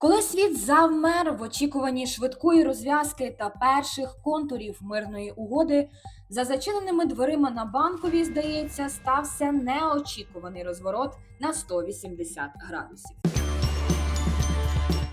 Коли світ завмер в очікуванні швидкої розв'язки та перших контурів мирної угоди, за зачиненими дверима на банковій, здається, стався неочікуваний розворот на 180 градусів.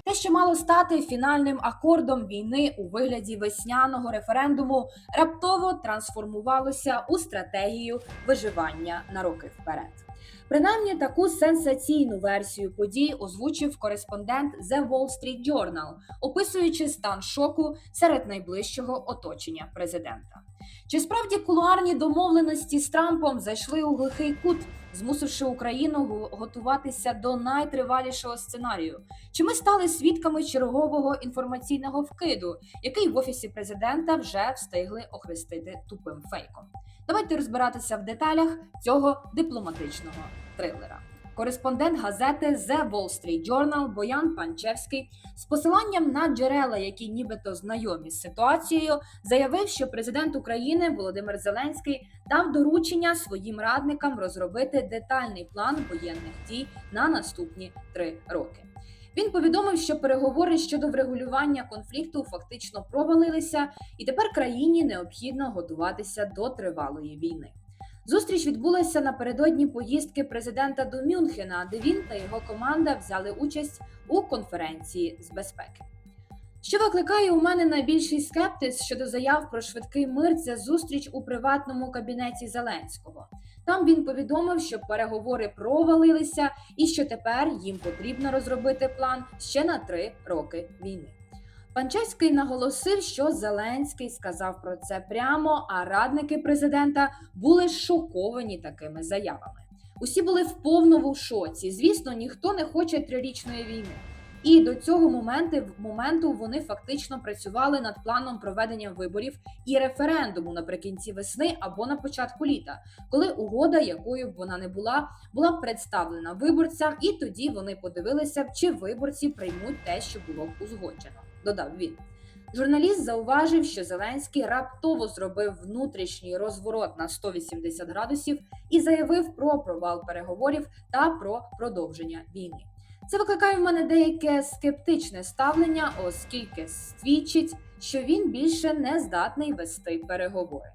Те, що мало стати фінальним акордом війни у вигляді весняного референдуму, раптово трансформувалося у стратегію виживання на роки вперед. Принаймні таку сенсаційну версію подій озвучив кореспондент The Wall Street Journal, описуючи стан шоку серед найближчого оточення президента. Чи справді кулуарні домовленості з Трампом зайшли у глухий кут, змусивши Україну готуватися до найтривалішого сценарію? Чи ми стали свідками чергового інформаційного вкиду, який в офісі президента вже встигли охрестити тупим фейком? Давайте розбиратися в деталях цього дипломатичного трилера. Кореспондент газети The Wall Street Journal Боян Панчевський з посиланням на джерела, які нібито знайомі з ситуацією, заявив, що президент України Володимир Зеленський дав доручення своїм радникам розробити детальний план воєнних дій на наступні три роки. Він повідомив, що переговори щодо врегулювання конфлікту фактично провалилися, і тепер країні необхідно готуватися до тривалої війни. Зустріч відбулася напередодні поїздки президента до Мюнхена, де він та його команда взяли участь у конференції з безпеки. Що викликає у мене найбільший скептиз щодо заяв про швидкий мир, це зустріч у приватному кабінеті Зеленського. Там він повідомив, що переговори провалилися і що тепер їм потрібно розробити план ще на три роки війни. Панчевський наголосив, що Зеленський сказав про це прямо, а радники президента були шоковані такими заявами. Усі були в повному шоці. Звісно, ніхто не хоче трирічної війни. І до цього моменту, моменту вони фактично працювали над планом проведення виборів і референдуму наприкінці весни або на початку літа, коли угода, якою б вона не була, була представлена виборцям, і тоді вони подивилися чи виборці приймуть те, що було б узгоджено. Додав він. Журналіст зауважив, що Зеленський раптово зробив внутрішній розворот на 180 градусів і заявив про провал переговорів та про продовження війни. Це викликає в мене деяке скептичне ставлення, оскільки свідчить, що він більше не здатний вести переговори.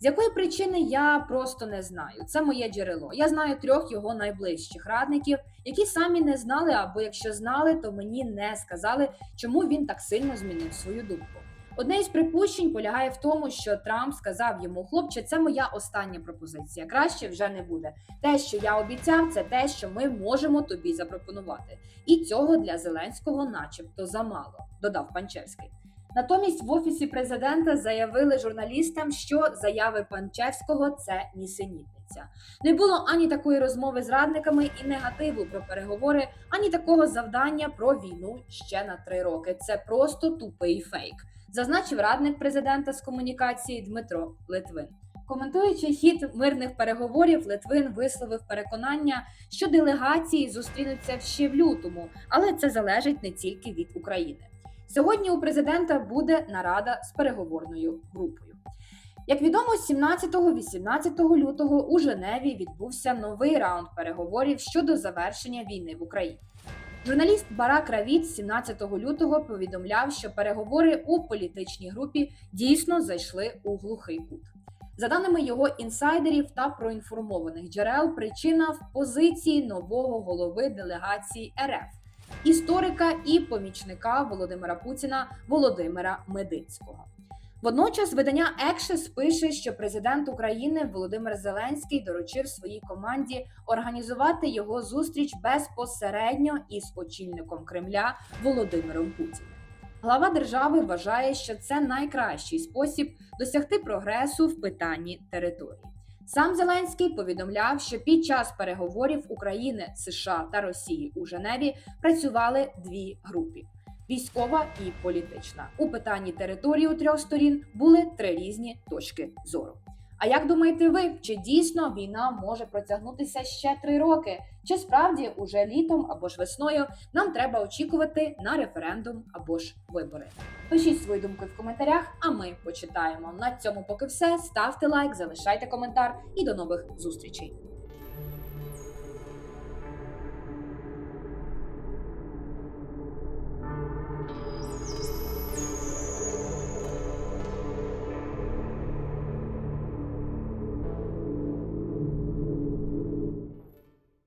З якої причини я просто не знаю. Це моє джерело. Я знаю трьох його найближчих радників, які самі не знали, або якщо знали, то мені не сказали, чому він так сильно змінив свою думку. Одне із припущень полягає в тому, що Трамп сказав йому, хлопче, це моя остання пропозиція. Краще вже не буде. Те, що я обіцяв, це те, що ми можемо тобі запропонувати. І цього для Зеленського, начебто, замало, додав Панчевський. Натомість в офісі президента заявили журналістам, що заяви Панчевського це нісенітниця. Не було ані такої розмови з радниками і негативу про переговори, ані такого завдання про війну ще на три роки. Це просто тупий фейк, зазначив радник президента з комунікації Дмитро Литвин. Коментуючи хід мирних переговорів, Литвин висловив переконання, що делегації зустрінуться ще в лютому, але це залежить не тільки від України. Сьогодні у президента буде нарада з переговорною групою. Як відомо, 17-18 лютого у Женеві відбувся новий раунд переговорів щодо завершення війни в Україні. Журналіст Барак Равіт 17 лютого повідомляв, що переговори у політичній групі дійсно зайшли у глухий кут. За даними його інсайдерів та проінформованих джерел, причина в позиції нового голови делегації РФ історика і помічника Володимира Путіна Володимира Медицького. Водночас видання Екшес пише, що президент України Володимир Зеленський доручив своїй команді організувати його зустріч безпосередньо із очільником Кремля Володимиром Путіним. Глава держави вважає, що це найкращий спосіб досягти прогресу в питанні території. Сам Зеленський повідомляв, що під час переговорів України, США та Росії у Женеві працювали дві групи: військова і політична. У питанні території у трьох сторін були три різні точки зору. А як думаєте ви, чи дійсно війна може протягнутися ще три роки? Чи справді уже літом або ж весною нам треба очікувати на референдум або ж вибори? Пишіть свої думки в коментарях, а ми почитаємо. На цьому поки все. Ставте лайк, залишайте коментар і до нових зустрічей.